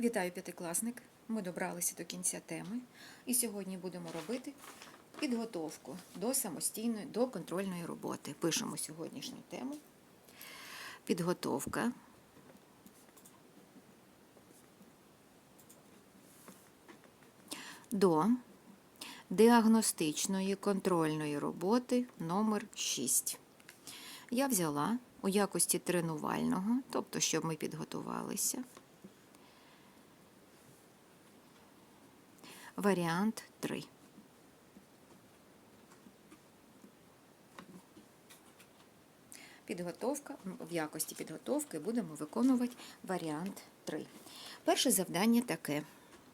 Вітаю п'ятикласник. Ми добралися до кінця теми і сьогодні будемо робити підготовку до самостійної, до контрольної роботи. Пишемо сьогоднішню тему. Підготовка. До діагностичної контрольної роботи номер 6 я взяла у якості тренувального, тобто, щоб ми підготувалися. Варіант 3. Підготовка в якості підготовки будемо виконувати варіант 3. Перше завдання таке.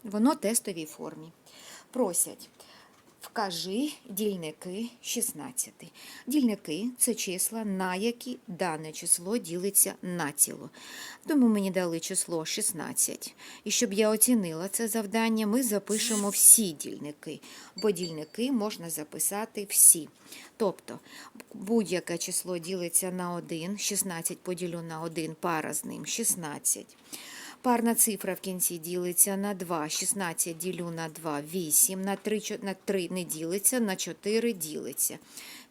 Воно тестовій формі. Просять Вкажи дільники 16. Дільники це числа, на які дане число ділиться націло. Тому мені дали число 16. І щоб я оцінила це завдання, ми запишемо всі дільники, бо дільники можна записати всі. Тобто будь-яке число ділиться на 1, 16 поділю на 1, пара з ним 16. Парна цифра в кінці ділиться на 2, 16 ділю на 2, 8, на 3, на 3 не ділиться, на 4 ділиться.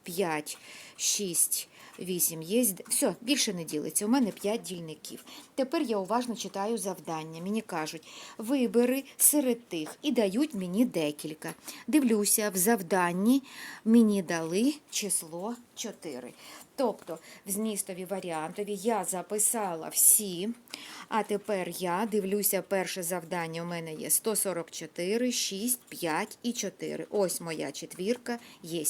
5, 6, 8 є. Все, більше не ділиться. У мене 5 дільників. Тепер я уважно читаю завдання. Мені кажуть, вибери серед тих і дають мені декілька. Дивлюся, в завданні мені дали число 4. Тобто в змістові варіантові я записала всі, а тепер я дивлюся, перше завдання у мене є 144, 6, 5 і 4. Ось моя четвірка є.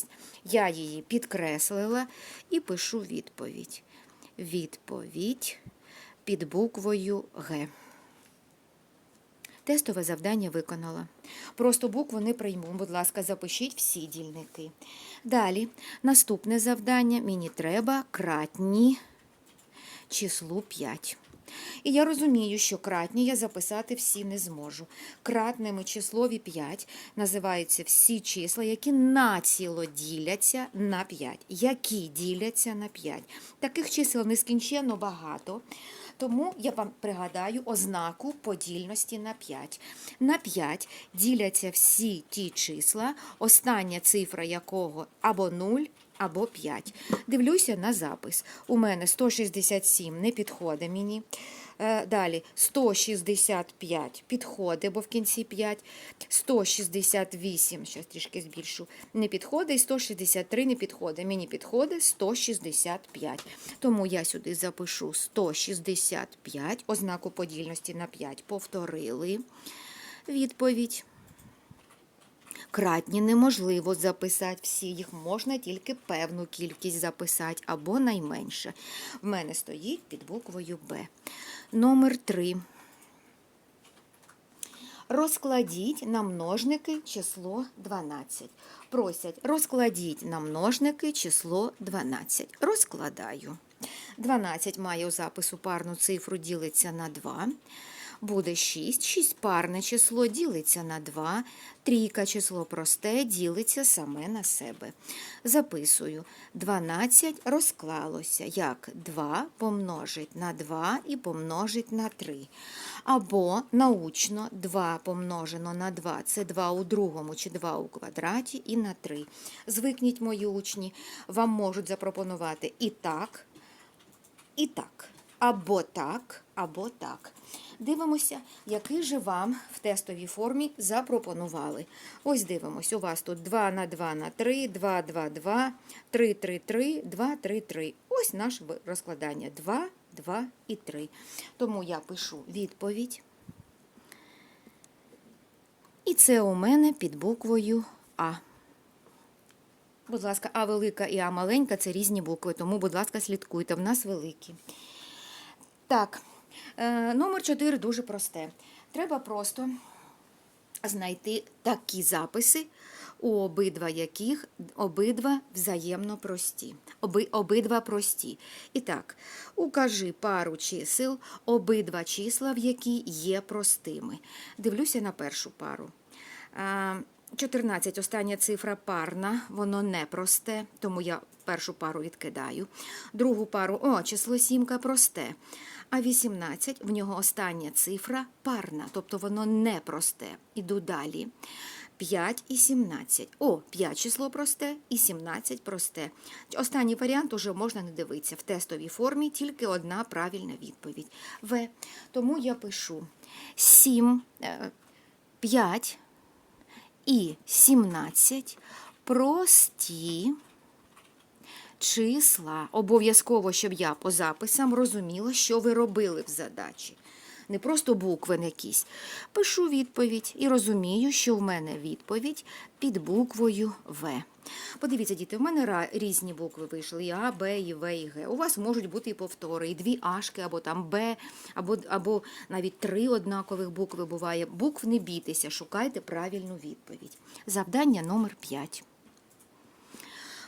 Я її підкреслила і пишу відповідь. Відповідь під буквою Г. Тестове завдання виконала. Просто букву не прийму. Будь ласка, запишіть всі дільники. Далі, наступне завдання. Мені треба кратні числу 5. І я розумію, що кратні я записати всі не зможу. Кратними числові 5 називаються всі числа, які націло діляться на 5. Які діляться на 5. Таких чисел нескінченно багато. Тому я вам пригадаю ознаку подільності на 5. На 5 діляться всі ті числа, остання цифра якого або 0, або 5. Дивлюся на запис. У мене 167 не підходить мені. Е, Далі 165 підходить, бо в кінці 5. 168, зараз трішки збільшу, не підходить, і 163 не підходить. Мені підходить 165. Тому я сюди запишу 165, ознаку подільності на 5 повторили. Відповідь. Кратні неможливо записати всі, їх можна тільки певну кількість записати або найменше. В мене стоїть під буквою Б. Номер 3. Розкладіть на множники число 12. Просять, розкладіть на множники число 12. Розкладаю. 12 має у запису парну цифру, ділиться на 2 буде 6. 6 парне число ділиться на 2. Трійка число просте ділиться саме на себе. Записую. 12 розклалося як 2 помножить на 2 і помножить на 3. Або научно 2 помножено на 2 це 2 у другому чи 2 у квадраті і на 3. Звикніть мої учні, вам можуть запропонувати і так, і так. Або так, або так. Дивимося, який же вам в тестовій формі запропонували. Ось дивимось, у вас тут 2 на 2 на 3, 2, 2, 2, 3, 3, 3, 2, 3, 3. Ось наше розкладання 2, 2 і 3. Тому я пишу відповідь. І це у мене під буквою А. Будь ласка, А велика і А маленька це різні букви, тому, будь ласка, слідкуйте, в нас великі. Так, е, номер 4 дуже просте. Треба просто знайти такі записи, у обидва яких обидва взаємно прості. Оби, обидва прості. І так, укажи пару чисел, обидва числа, в які є простими. Дивлюся на першу пару. Е, 14, остання цифра парна, воно не просте, тому я першу пару відкидаю. Другу пару, о, число сімка просте. А 18 в нього остання цифра парна, тобто воно не просте. Іду далі. 5 і 17. О, 5 число просте і 17 просте. Останній варіант уже можна не дивитися. В тестовій формі тільки одна правильна відповідь. В. Тому я пишу 7, 5 і 17 прості числа. Обов'язково, щоб я по записам розуміла, що ви робили в задачі. Не просто букви якісь. Пишу відповідь і розумію, що в мене відповідь під буквою В. Подивіться, діти, в мене різні букви вийшли: і А, Б, і В, і Г. У вас можуть бути і повтори, і дві Ашки, або там Б, або, або навіть три однакових букви буває. Букв не бійтеся, шукайте правильну відповідь. Завдання номер 5.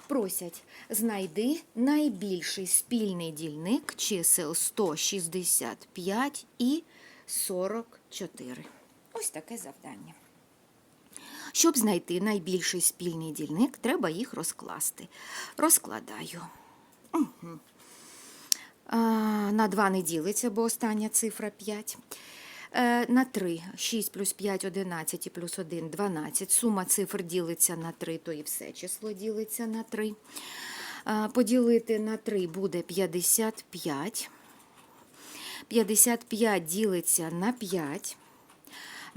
Просять, знайди найбільший спільний дільник чисел 165 і 44. Ось таке завдання. Щоб знайти найбільший спільний дільник, треба їх розкласти. Розкладаю. Мгм. А, на 2 не ділиться, бо остання цифра 5. Е, На 3. 6 плюс 5 – 11 і плюс 1 – 12. Сума цифр ділиться на 3, то і все число ділиться на 3. Поділити на 3 буде 55. 55 ділиться на 5.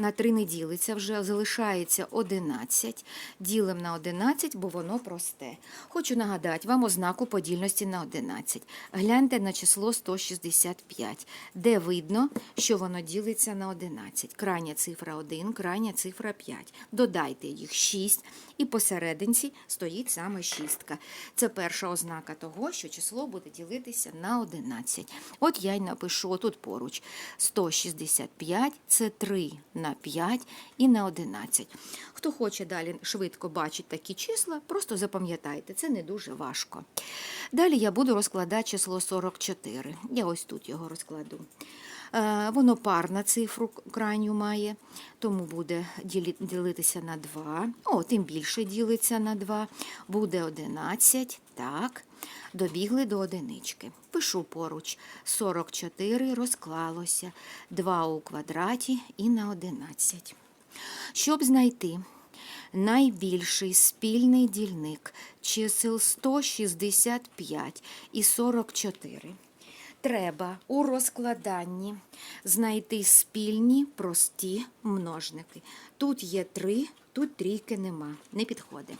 На 3 не ділиться, вже залишається 11. Ділим на 11, бо воно просте. Хочу нагадати вам ознаку подільності на 11. Гляньте на число 165, де видно, що воно ділиться на 11. Крайня цифра 1, крайня цифра 5. Додайте їх 6, і посерединці стоїть саме шістка. Це перша ознака того, що число буде ділитися на 11. От я й напишу тут поруч. 165 – це 3 на 5 і на 11. Хто хоче далі швидко бачити такі числа, просто запам'ятайте, це не дуже важко. Далі я буду розкладати число 44. Я ось тут його розкладу. Е, Воно пар на цифру крайню має, тому буде ділитися на 2. О, тим більше ділиться на 2. Буде 11. Так, добігли до одинички. Пишу поруч. 44 розклалося. 2 у квадраті і на 11. Щоб знайти найбільший спільний дільник чисел 165 і 44, треба у розкладанні знайти спільні прості множники. Тут є 3, тут трійки нема, не підходить.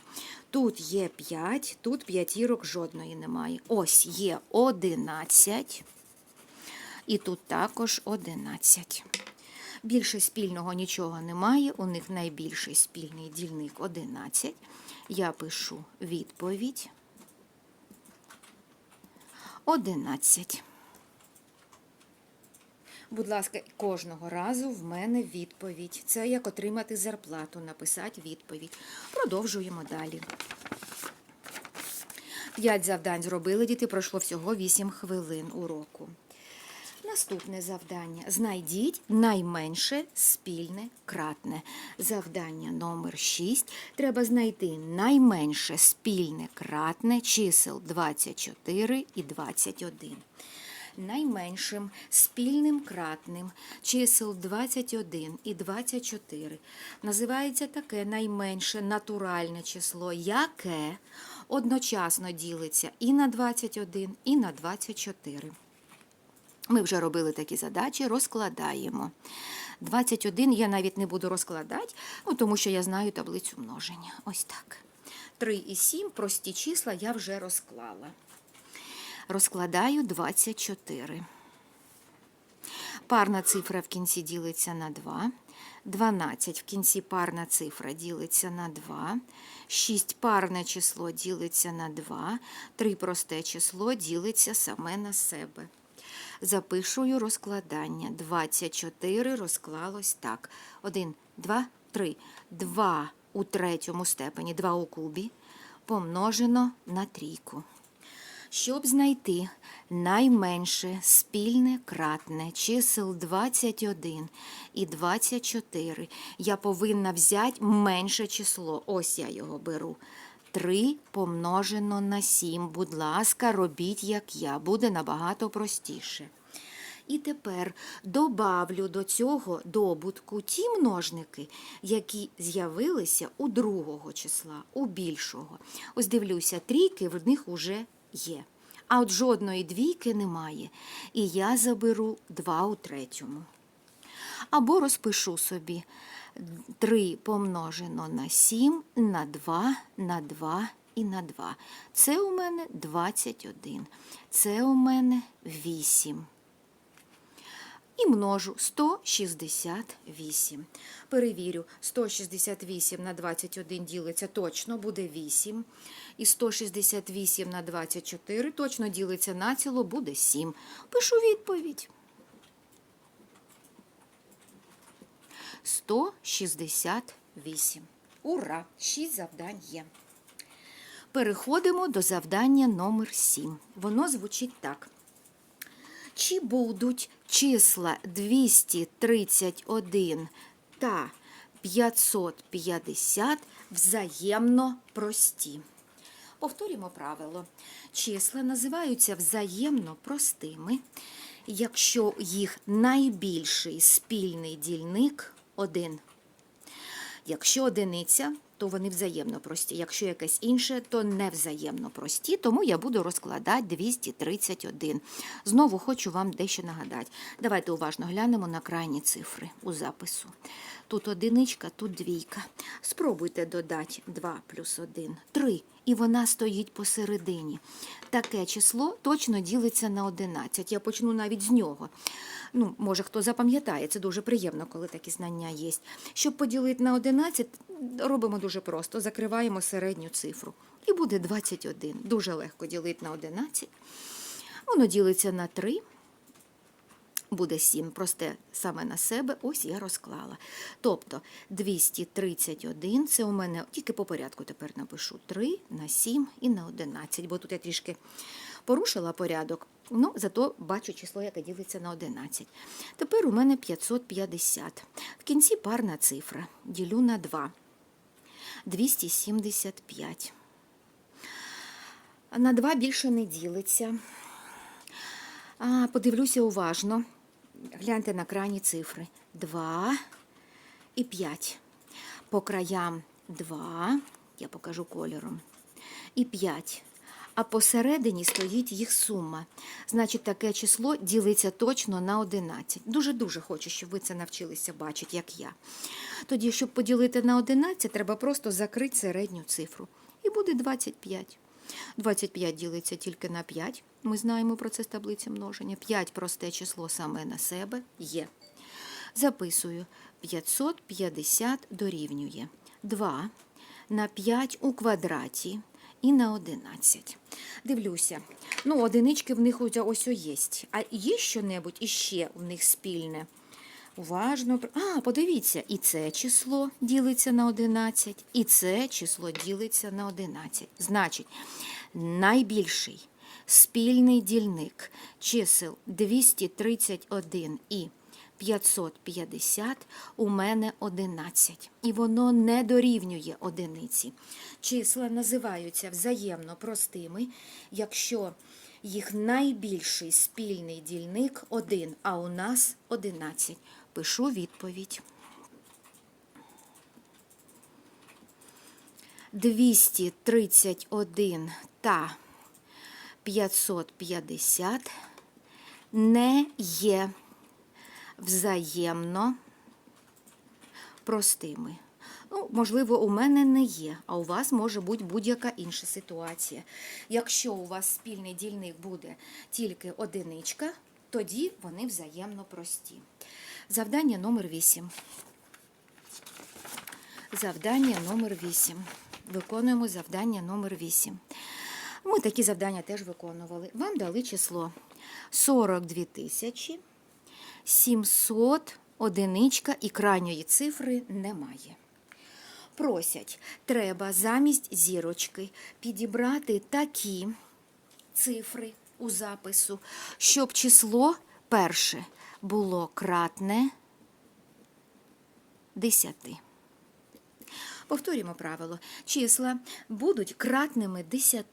Тут є 5, тут п'ятірок жодної немає. Ось є 11. І тут також 11. Більше спільного нічого немає. У них найбільший спільний дільник 11. Я пишу відповідь. 11. Будь ласка, кожного разу в мене відповідь. Це як отримати зарплату, написати відповідь. Продовжуємо далі. П'ять завдань зробили діти, пройшло всього 8 хвилин уроку. Наступне завдання. Знайдіть найменше спільне кратне. Завдання номер 6. Треба знайти найменше спільне кратне чисел 24 і 21. Найменшим спільним кратним чисел 21 і 24 називається таке найменше натуральне число, яке одночасно ділиться і на 21, і на 24. Ми вже робили такі задачі, розкладаємо. 21 я навіть не буду розкладати, ну, тому що я знаю таблицю множення. Ось так. 3 і 7 прості числа я вже розклала. Розкладаю 24. Парна цифра в кінці ділиться на 2. 12 в кінці парна цифра ділиться на 2. 6 парне число ділиться на 2. 3 просте число ділиться саме на себе. Запишую розкладання. 24 розклалось так. 1, 2, 3. 2 у третьому степені, 2 у кубі, помножено на трійку. Щоб знайти найменше спільне кратне чисел 21 і 24, я повинна взяти менше число. Ось я його беру. 3 помножено на 7. Будь ласка, робіть, як я. Буде набагато простіше. І тепер добавлю до цього добутку ті множники, які з'явилися у другого числа, у більшого. Ось дивлюся, трійки в них уже є. А от жодної двійки немає. І я заберу два у третьому. Або розпишу собі 3 помножено на 7, на 2, на 2 і на 2. Це у мене 21. Це у мене 8. І множу 168. Перевірю, 168 на 21 ділиться точно, буде 8. І 168 на 24 точно ділиться націло, буде 7. Пишу відповідь. 168. Ура! 6 завдань є. Переходимо до завдання номер 7. Воно звучить так. Чи будуть числа 231 та 550 взаємно прості? Повторюємо правило. Числа називаються взаємно простими, якщо їх найбільший спільний дільник 1. Якщо одиниця, то вони взаємно прості. Якщо якесь інше, то не взаємно прості, тому я буду розкладати 231. Знову хочу вам дещо нагадати. Давайте уважно глянемо на крайні цифри у запису. Тут одиничка, тут двійка. Спробуйте додати 2 плюс 1 – 3, і вона стоїть посередині. Таке число точно ділиться на 11. Я почну навіть з нього. Ну, може, хто запам'ятає, це дуже приємно, коли такі знання є. Щоб поділити на 11, робимо дуже просто. Закриваємо середню цифру. І буде 21. Дуже легко ділити на 11. Воно ділиться на 3. Буде 7, просте саме на себе, ось я розклала. Тобто 231 це у мене, тільки по порядку тепер напишу 3 на 7 і на 11, бо тут я трішки порушила порядок, ну зато бачу число, яке ділиться на 11. Тепер у мене 550. В кінці парна цифра. Ділю на 2. 275. На 2 більше не ділиться. Подивлюся уважно. Гляньте на крайні цифри. 2 і 5. По краям 2, я покажу кольором, і 5. А посередині стоїть їх сума. Значить, таке число ділиться точно на 11. Дуже-дуже хочу, щоб ви це навчилися бачити, як я. Тоді, щоб поділити на 11, треба просто закрити середню цифру. І буде 25. 25 ділиться тільки на 5. Ми знаємо про це з таблиці множення. 5 просте число саме на себе є. Записую 550 дорівнює 2 на 5 у квадраті і на 11. Дивлюся. Ну, одинички в них ось є. А є що-небудь іще в них спільне? Уважно. А, подивіться, і це число ділиться на 11, і це число ділиться на 11. Значить, найбільший спільний дільник чисел 231 і 550 у мене 11. І воно не дорівнює одиниці. Числа називаються взаємно простими, якщо їх найбільший спільний дільник 1, а у нас 11. Пишу відповідь. 231 та 550 не є взаємно простими. Ну, можливо, у мене не є, а у вас може бути будь-яка інша ситуація. Якщо у вас спільний дільник буде тільки одиничка, тоді вони взаємно прості. Завдання номер 8. Завдання номер 8. Виконуємо завдання номер 8. Ми такі завдання теж виконували. Вам дали число 42 тисячі 700 одиничка і крайньої цифри немає. Просять, треба замість зірочки підібрати такі цифри у запису, щоб число перше було кратне 10. Повторюємо правило. Числа будуть кратними 10,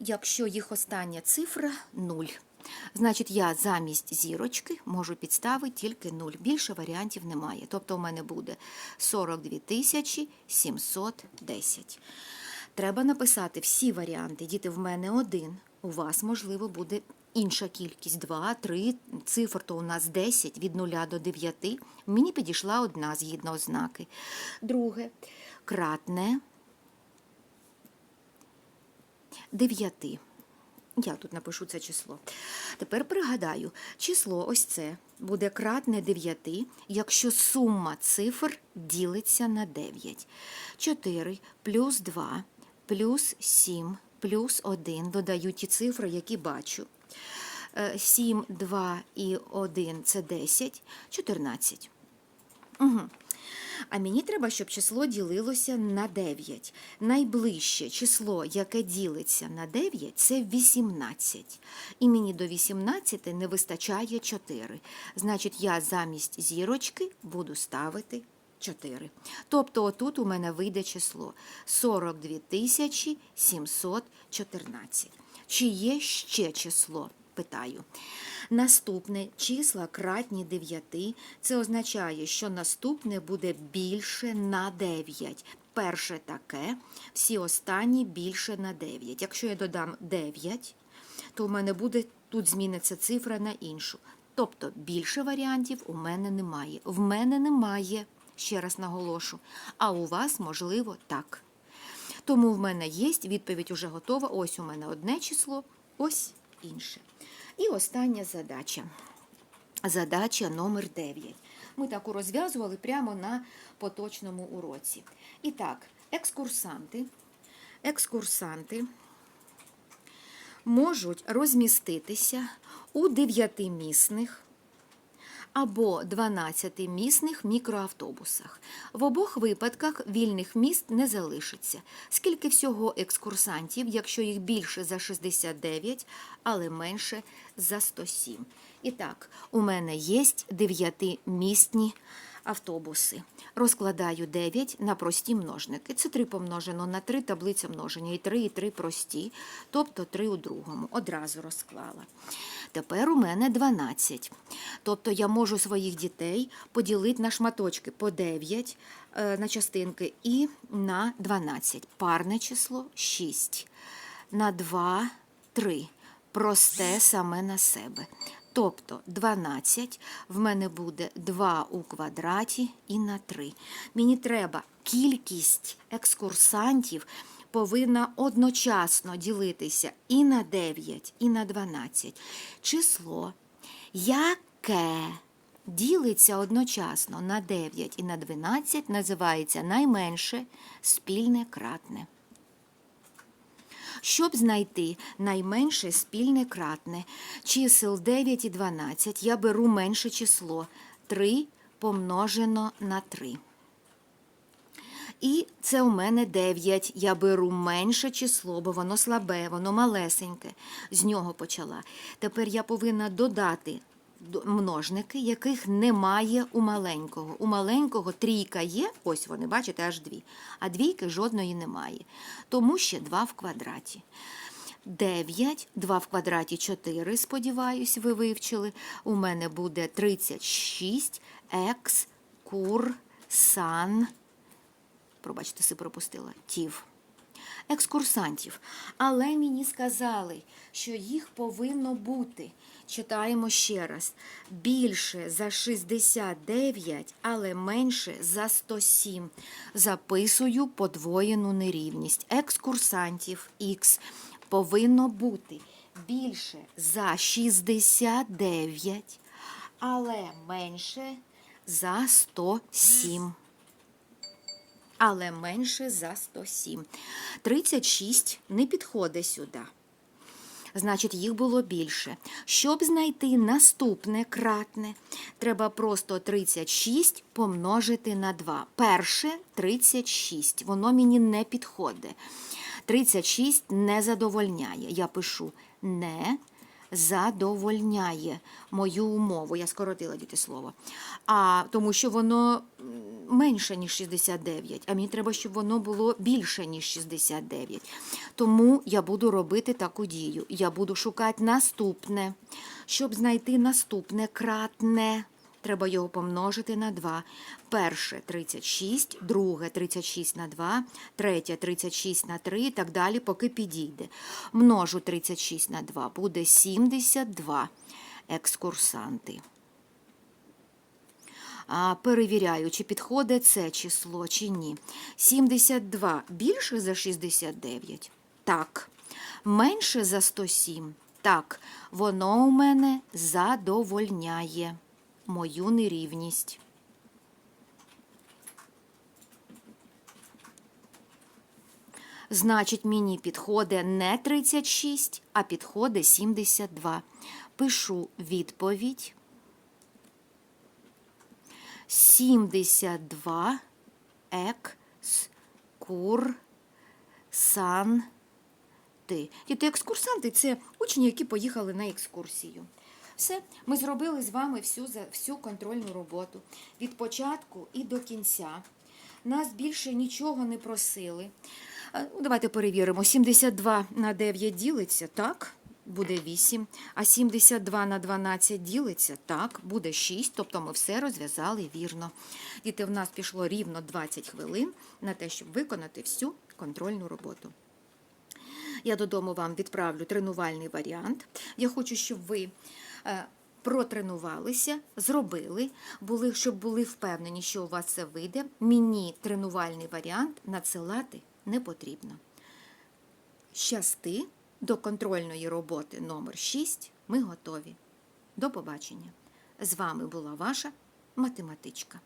якщо їх остання цифра 0. Значить, я замість зірочки можу підставити тільки 0. Більше варіантів немає. Тобто у мене буде 42 710. Треба написати всі варіанти. Діти, в мене один. У вас, можливо, буде інша кількість 2, 3, цифр то у нас 10 від 0 до 9. Мені підійшла одна згідно ознаки. Друге, кратне 9. Я тут напишу це число. Тепер пригадаю, число ось це буде кратне 9, якщо сума цифр ділиться на 9. 4 плюс 2 плюс 7 плюс 1 додаю ті цифри, які бачу. Е, 7, 2 і 1 – це 10, 14. Угу. А мені треба, щоб число ділилося на 9. Найближче число, яке ділиться на 9, це 18. І мені до 18 не вистачає 4. Значить, я замість зірочки буду ставити 4. Тобто отут у мене вийде число 42 тисячі 714. Чи є ще число? Питаю. Наступне числа кратні 9. Це означає, що наступне буде більше на 9. Перше таке, всі останні більше на 9. Якщо я додам 9, то у мене буде тут зміниться цифра на іншу. Тобто більше варіантів у мене немає. В мене немає, ще раз наголошу. А у вас, можливо, так. Тому в мене є відповідь уже готова. Ось у мене одне число, ось інше. І остання задача. Задача номер 9. Ми таку розв'язували прямо на поточному уроці. І так, екскурсанти, екскурсанти можуть розміститися у дев'ятимісних або 12-місних мікроавтобусах. В обох випадках вільних міст не залишиться. Скільки всього екскурсантів, якщо їх більше за 69, але менше за 107. І так, у мене є 9-місні автобуси. Розкладаю 9 на прості множники. Це 3 помножено на 3 таблиця множення. І 3, і 3 прості, тобто 3 у другому. Одразу розклала. Тепер у мене 12. Тобто я можу своїх дітей поділити на шматочки по 9 е, на частинки і на 12. Парне число 6. На 2 3. Просте саме на себе. Тобто 12 в мене буде 2 у квадраті і на 3. Мені треба кількість екскурсантів повинна одночасно ділитися і на 9, і на 12. Число, яке ділиться одночасно на 9 і на 12, називається найменше спільне кратне. Щоб знайти найменше спільне кратне чисел 9 і 12, я беру менше число 3 помножено на 3. І це у мене 9. Я беру менше число, бо воно слабе, воно малесеньке. З нього почала. Тепер я повинна додати до- множники, яких немає у маленького. У маленького трійка є, ось вони, бачите, аж дві, а двійки жодної немає. Тому ще 2 в квадраті. 9, 2 в квадраті 4, сподіваюсь, ви вивчили. У мене буде 36 екс, кур, сан, пробачте, си пропустила, тів. Екскурсантів. Але мені сказали, що їх повинно бути. Читаємо ще раз. Більше за 69, але менше за 107. Записую подвоєну нерівність. Екскурсантів Х повинно бути більше за 69, але менше за 107 але менше за 107. 36 не підходить сюди. Значить, їх було більше. Щоб знайти наступне кратне, треба просто 36 помножити на 2. Перше 36. Воно мені не підходить. 36 не задовольняє. Я пишу не задовольняє мою умову. Я скоротила діти слово. А тому що воно менше, ніж 69, а мені треба, щоб воно було більше, ніж 69. Тому я буду робити таку дію. Я буду шукати наступне. Щоб знайти наступне кратне, треба його помножити на 2. Перше 36, друге 36 на 2, третє 36 на 3 і так далі, поки підійде. Множу 36 на 2, буде 72 екскурсанти. Перевіряю, чи підходить це число, чи ні. 72 більше за 69? Так. Менше за 107? Так. Воно у мене задовольняє мою нерівність. Значить, мені підходить не 36, а підходить 72. Пишу відповідь. 72 екскурсанти. Діти, екскурсанти це учні, які поїхали на екскурсію. Все, ми зробили з вами всю, всю контрольну роботу від початку і до кінця. Нас більше нічого не просили. Ну, давайте перевіримо. 72 на 9 ділиться, так, буде 8. А 72 на 12 ділиться, так, буде 6. Тобто ми все розв'язали вірно. Діти, в нас пішло рівно 20 хвилин на те, щоб виконати всю контрольну роботу. Я додому вам відправлю тренувальний варіант. Я хочу, щоб ви е, протренувалися, зробили, були, щоб були впевнені, що у вас це вийде. Мені тренувальний варіант надсилати не потрібно. Щасти до контрольної роботи номер 6 ми готові. До побачення. З вами була ваша математичка.